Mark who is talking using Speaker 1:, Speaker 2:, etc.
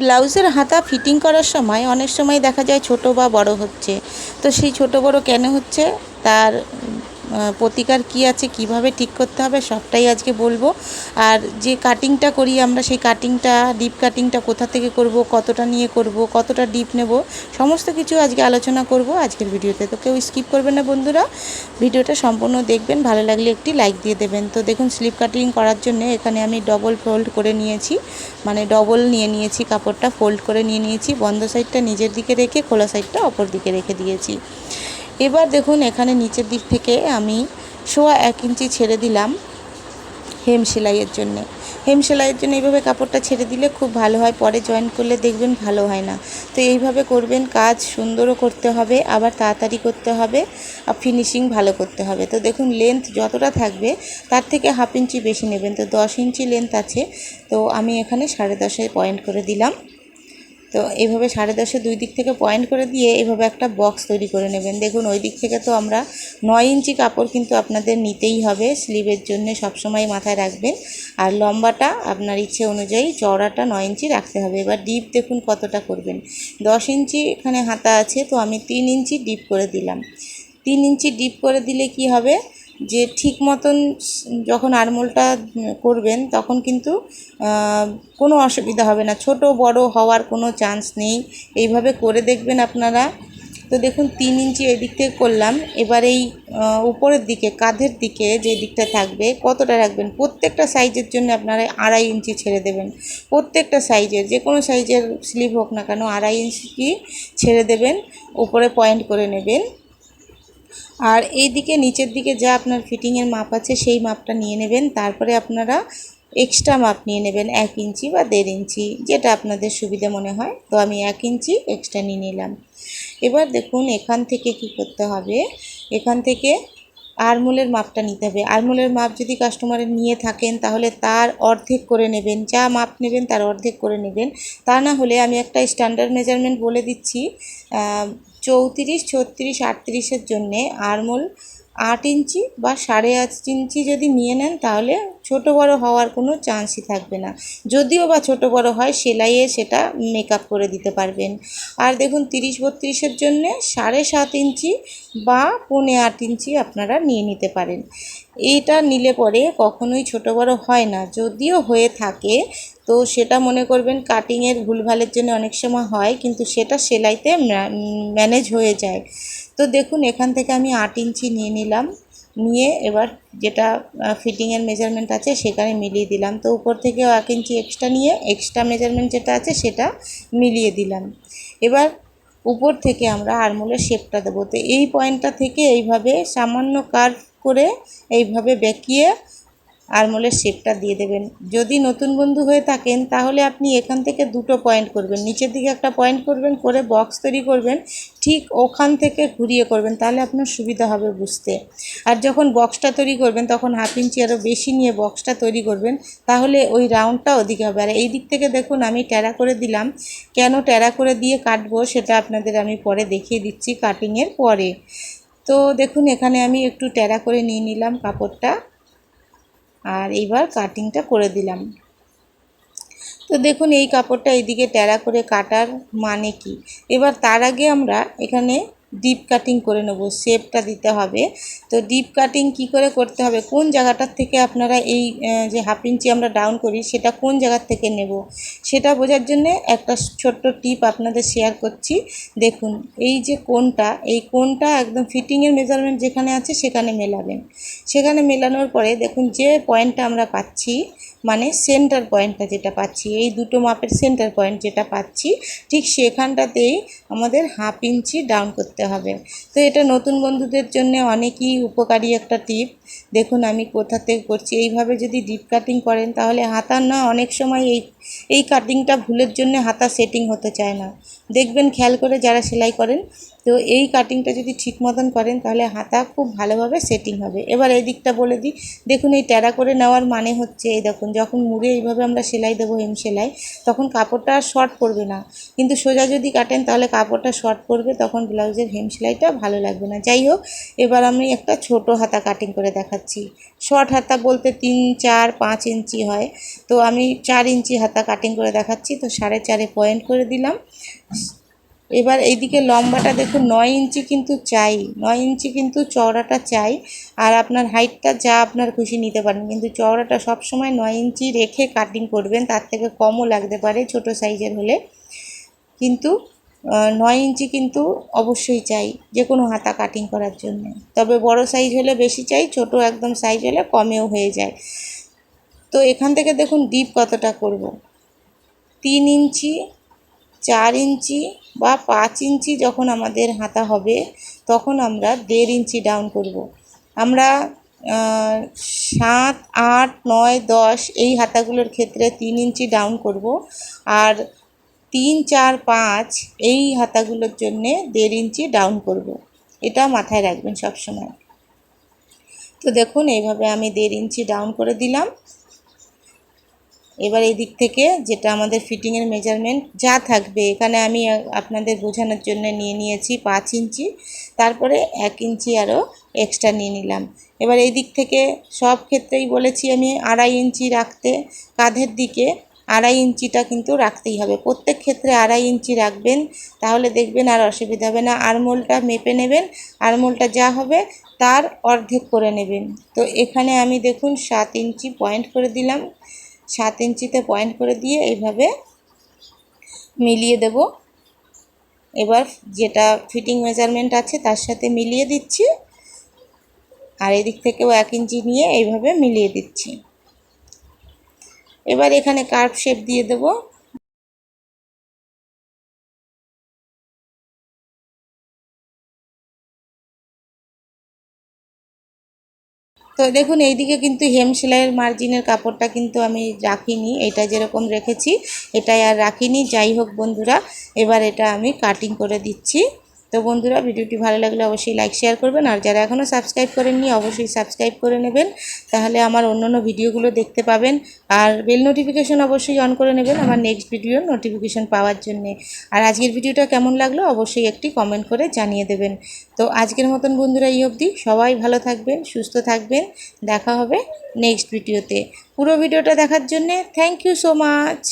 Speaker 1: ব্লাউজের হাতা ফিটিং করার সময় অনেক সময় দেখা যায় ছোট বা বড় হচ্ছে। তো সেই ছোট বড় কেন হচ্ছে? তার প্রতিকার কি আছে, কীভাবে ঠিক করতে হবে, সবটাই আজকে বলব। আর যে কাটিংটা করি আমরা, সেই কাটিংটা ডিপ কাটিংটা কোথা থেকে করব, কতটা নিয়ে করব, কতটা ডিপ নেব, সমস্ত কিছু আজকে আলোচনা করব আজকের ভিডিওতে। তো কেউ স্কিপ করবেন না বন্ধুরা। ভিডিওটা সম্পূর্ণ দেখবেন, ভালো লাগলে একটি লাইক দিয়ে দেবেন। তো দেখুন স্লিপ কাটিং করার জন্য এখানে আমি ডবল ফোল্ড করে নিয়েছি। মানে ডবল নিয়ে নিয়েছি, কাপড়টা ফোল্ড করে নিয়ে নিয়েছি। বন্ধ সাইডটা নিজের দিকে রেখে, খোলা সাইডটা অপর দিকে রেখে দিয়েছি। এবার দেখুন এখানে নিচের দিক থেকে আমি সোয়া এক ইঞ্চি ছেড়ে দিলাম হেম সেলাইয়ের জন্য। হেম সেলাইয়ের জন্য এইভাবে কাপড়টা ছেড়ে দিলে খুব ভালো হয়, পরে জয়েন করলে দেখবেন ভালো হয় না। তো এইভাবে করবেন, কাজ সুন্দরও করতে হবে, আবার তাড়াতাড়ি করতে হবে, আর ফিনিশিং ভালো করতে হবে। তো দেখুন লেন্থ যতটা থাকবে, তার থেকে হাফ ইঞ্চি বেশি নেবেন। তো দশ ইঞ্চি লেন্থ আছে, তো আমি এখানে সাড়ে দশে পয়েন্ট করে দিলাম। তো এইভাবে সাড়ে দশে দুই দিক থেকে পয়েন্ট করে দিয়ে এইভাবে একটা বক্স তৈরি করে নেবেন। দেখুন, ওই দিক থেকে তো আমরা নয় ইঞ্চি কাপড় কিন্তু আপনাদের নিতেই হবে, স্লিভের জন্য সবসময় মাথায় রাখবেন। আর লম্বাটা আপনার ইচ্ছে অনুযায়ী চওড়াটা নয় ইঞ্চি রাখতে হবে। এবার ডিপ দেখুন কতটা করবেন। দশ ইঞ্চি এখানে হাতা আছে, তো আমি তিন ইঞ্চি ডিপ করে দিলাম। তিন ইঞ্চি ডিপ করে দিলে কি হবে? যে ঠিক মতন যখন আরমোলটা করবেন, তখন কিন্তু কোনো অসুবিধা হবে না। ছোট, বড় হওয়ার কোনো চান্স নেই। এইভাবে করে দেখবেন আপনারা। তো দেখুন, তিন ইঞ্চি এদিক থেকে করলাম। এবার এই উপরের দিকে, কাঁধের দিকে যে দিকটা থাকবে, কতটা রাখবেন? প্রত্যেকটা সাইজের জন্য আপনারা আড়াই ইঞ্চি ছেড়ে দেবেন। প্রত্যেকটা সাইজের, যে কোনো সাইজের স্লিভ হোক না কেন, আড়াই ইঞ্চি ছেড়ে দেবেন। উপরে পয়েন্ট করে নেবেন। আর এই দিকে নিচের দিকে যা আপনার ফিটিংয়ের মাপ আছে সেই মাপটা নিয়ে নেবেন। তারপরে আপনারা এক্সট্রা মাপ নিয়ে নেবেন এক ইঞ্চি বা দেড় ইঞ্চি, যেটা আপনাদের সুবিধা মনে হয়। তো আমি এক ইঞ্চি এক্সট্রা নিয়ে নিলাম। এবার দেখুন এখান থেকে কি করতে হবে। এখান থেকে আরমোলের মাপটা নিতে হবে। আরমোলের মাপ যদি কাস্টমারের নিয়ে থাকেন, তাহলে তার অর্ধেক করে নেবেন। যা মাপ নেবেন, তার অর্ধেক করে নেবেন। তা না হলে আমি একটা স্ট্যান্ডার্ড মেজারমেন্ট বলে দিচ্ছি চৌত্রিশ ছত্রিশ আটত্রিশের জন্যে আরমোল আট ইঞ্চি বা সাড়ে আট ইঞ্চি যদি নিয়ে নেন, তাহলে ছোট বড় হওয়ার কোনো চান্সই থাকবে না। যদিও বা ছোট বড় হয়, সেলাইয়ে সেটা মেকআপ করে দিতে পারবেন। আর দেখুন, তিরিশ বত্রিশের জন্য সাড়ে সাত ইঞ্চি বা পৌনে আট ইঞ্চি আপনারা নিয়ে নিতে পারেন। এইটা নিলে পরে কখনোই ছোট বড় হয় না। যদিও হয়ে থাকে, তো সেটা মনে করবেন কাটিংয়ের ভুলভালের জন্য অনেক সময় হয়, কিন্তু সেটা সেলাইতে ম্যানেজ হয়ে যায়। তো দেখুন, এখান থেকে আমি আট ইঞ্চি নিয়ে নিলাম। নিয়ে এবার যেটা ফিটিংয়ের মেজারমেন্ট আছে সেখানে মিলিয়ে দিলাম। তো উপর থেকে এক ইঞ্চি এক্সট্রা নিয়ে এক্সট্রা মেজারমেন্ট যেটা আছে সেটা মিলিয়ে দিলাম। এবার উপর থেকে আমরা আরমোলের শেপটা দেবো। তো এই পয়েন্টটা থেকে এইভাবে সামান্য কার্ভ করে এইভাবে বেঁকিয়ে আরমোলের শেপটা দিয়ে দেবেন। যদি নতুন বন্ধু হয়ে থাকেন, তাহলে আপনি এখান থেকে দুটো পয়েন্ট করবেন। নিচের দিকে একটা পয়েন্ট করবেন, করে বক্স তৈরি করবেন, ঠিক ওখান থেকে ঘুরিয়ে করবেন, তাহলে আপনার সুবিধা হবে বুঝতে। আর যখন বক্সটা তৈরি করবেন, তখন হাফ ইঞ্চি আরও বেশি নিয়ে বক্সটা তৈরি করবেন, তাহলে ওই রাউন্ডটা ওদিকে হবে। আর এই দিক থেকে দেখুন, আমি ট্যারা করে দিলাম। কেন ট্যারা করে দিয়ে কাটবো, সেটা আপনাদের আমি পরে দেখিয়ে দিচ্ছি কাটিংয়ের পরে। তো দেখুন, এখানে আমি একটু ট্যারা করে নিয়ে নিলাম কাপড়টা। আর এইবার কাটিংটা করে দিলাম। তো দেখুন, এই কাপড়টা এইদিকে ট্যারা করে কাটার মানে কি? এবার তার আগে আমরা এখানে ডিপ কাটিং করে নেব শেপটা দিতে হবে। তো ডিপ কাটিং কি করে করতে হবে? কোন জায়গাটার থেকে আপনারা এই যে হাফ ইঞ্চি আমরা ডাউন করি, সেটা কোন জায়গার থেকে নেব? সেটা বোঝার জন্য একটা ছোট্ট টিপ আপনাদের শেয়ার করছি। দেখুন, এই যে কোনটা এই কোনটা একদম ফিটিংয়ের মেজারমেন্ট যেখানে আছে, সেখানে মেলাবেন। সেখানে মেলানোর পরে দেখুন, যে পয়েন্টটা আমরা পাচ্ছি মানে সেন্টার পয়েন্টটা যেটা পাচ্ছি, এই দুটো মাপের সেন্টার পয়েন্ট যেটা পাচ্ছি, ঠিক সেখানটাতেই আমাদের হাফ ইঞ্চি ডাউন করতে হবে। তো এটা নতুন বন্ধুদের জন্য অনেকই উপকারী একটা টিপ দেখুন, আমি কোথা থেকে করছি, এইভাবে যদি ডিপ কাটিং করেন, তাহলে হাতার না অনেক সময় এই এই কাটিংটা ভুলের জন্য হাতা সেটিং হতে চায় না। দেখবেন, খেয়াল করে যারা সেলাই করেন তো এই কাটিংটা যদি ঠিক মতন করেন, তাহলে হাতা খুব ভালোভাবে সেটিং হবে। এবার এই দিকটা বলে দিই। দেখুন, এই ট্যারা করে নেওয়ার মানে হচ্ছে, এই দেখুন, যখন মুড়ে এইভাবে আমরা সেলাই দেবো হেম সেলাই, তখন কাপড়টা শর্ট পড়বে না। কিন্তু সোজা যদি কাটেন, তাহলে কাপড়টা শর্ট পড়বে তখন ব্লাউজের হেম সেলাইটা ভালো লাগবে না। যাই হোক, এবার আমি একটা ছোট হাতা কাটিং করে দেখাচ্ছি। শর্ট হাতা বলতে তিন, চার, পাঁচ ইঞ্চি হয়। তো আমি চার ইঞ্চি হাতা কাটিং করে দেখাচ্ছি। তো সাড়ে চারে পয়েন্ট করে দিলাম। এবার এইদিকে লম্বাটা দেখুন, নয় ইঞ্চি কিন্তু চাই, নয় ইঞ্চি কিন্তু চওড়াটা চাই। আর আপনার হাইটটা যা আপনার খুশি নিতে পারেন, কিন্তু চওড়াটা সবসময় নয় ইঞ্চি রেখে কাটিং করবেন, তার থেকে কমও লাগতে পারে ছোট সাইজের হলে। কিন্তু নয় ইঞ্চি কিন্তু অবশ্যই চাই যে কোনো হাতা কাটিং করার জন্য। তবে বড় সাইজ হলে বেশি চাই, ছোট একদম সাইজ হলে কমেও হয়ে যায়। তো এখান থেকে দেখুন, ডিপ কতটা করব? তিন ইঞ্চি চার ইঞ্চি বা পাঁচ ইঞ্চি যখন আমাদের হাতা হবে, তখন আমরা দেড় ইঞ্চি ডাউন করব। আমরা সাত, আট, নয়, দশ এই হাতাগুলোর ক্ষেত্রে তিন ইঞ্চি ডাউন করব আর তিন, চার, পাঁচ এই হাতাগুলোর জন্যে দেড় ইঞ্চি ডাউন করব। এটা মাথায় রাখবেন সব সময় তো দেখুন, এইভাবে আমি দেড় ইঞ্চি ডাউন করে দিলাম এবার এই দিক থেকে যেটা আমাদের ফিটিংয়ের মেজারমেন্ট যা থাকবে, এখানে আমি আপনাদের বোঝানোর জন্য নিয়ে নিয়েছি পাঁচ ইঞ্চি, তারপরে এক ইঞ্চি আরও এক্সট্রা নিয়ে নিলাম। এবার এই দিক থেকে সব ক্ষেত্রেই বলেছি আমি আড়াই ইঞ্চি রাখতে, কাঁধের দিকে আড়াই ইঞ্চিটা কিন্তু রাখতেই হবে। প্রত্যেক ক্ষেত্রে আড়াই ইঞ্চি রাখবেন, তাহলে দেখবেন আর অসুবিধা হবে না। আরমোলটা মেপে নেবেন, আরমোলটা যা হবে তার অর্ধেক করে নেবেন। তো এখানে আমি দেখুন সাত ইঞ্চি পয়েন্ট করে দিলাম। সাত ইঞ্চিতে পয়েন্ট করে দিয়ে এইভাবে মিলিয়ে দেব। এবার যেটা ফিটিং মেজারমেন্ট আছে তার সাথে মিলিয়ে দিচ্ছি। আর এদিক থেকেও এক ইঞ্চি নিয়ে এইভাবে মিলিয়ে দিচ্ছি। এবার এখানে কার্ভ শেপ দিয়ে দেব। তো দেখুন, এইদিকে কিন্তু হেম সেলাইয়ের মার্জিনের কাপড়টা কিন্তু আমি রাখিনি। এটা যেরকম রেখেছি, এটাই আর রাখিনি। যাই হোক বন্ধুরা, এবার এটা আমি কাটিং করে দিচ্ছি। তো বন্ধুরা, ভিডিওটি ভালো লাগলে অবশ্যই লাইক শেয়ার করবেন। আর যারা এখনও সাবস্ক্রাইব করেননি, অবশ্যই সাবস্ক্রাইব করে নেবেন। তাহলে আমার অন্য অন্য ভিডিওগুলো দেখতে পাবেন। আর বেল নোটিফিকেশন অবশ্যই অন করে নেবেন আমার নেক্সট ভিডিওর নোটিফিকেশন পাওয়ার জন্যে। আর আজকের ভিডিওটা কেমন লাগল, অবশ্যই একটি কমেন্ট করে জানিয়ে দেবেন। তো আজকের মতন বন্ধুরা, এই অবধি। সবাই ভালো থাকবেন, সুস্থ থাকবেন। দেখা হবে নেক্সট ভিডিওতে পুরো ভিডিওটা দেখার জন্যে থ্যাংক ইউ সো মাচ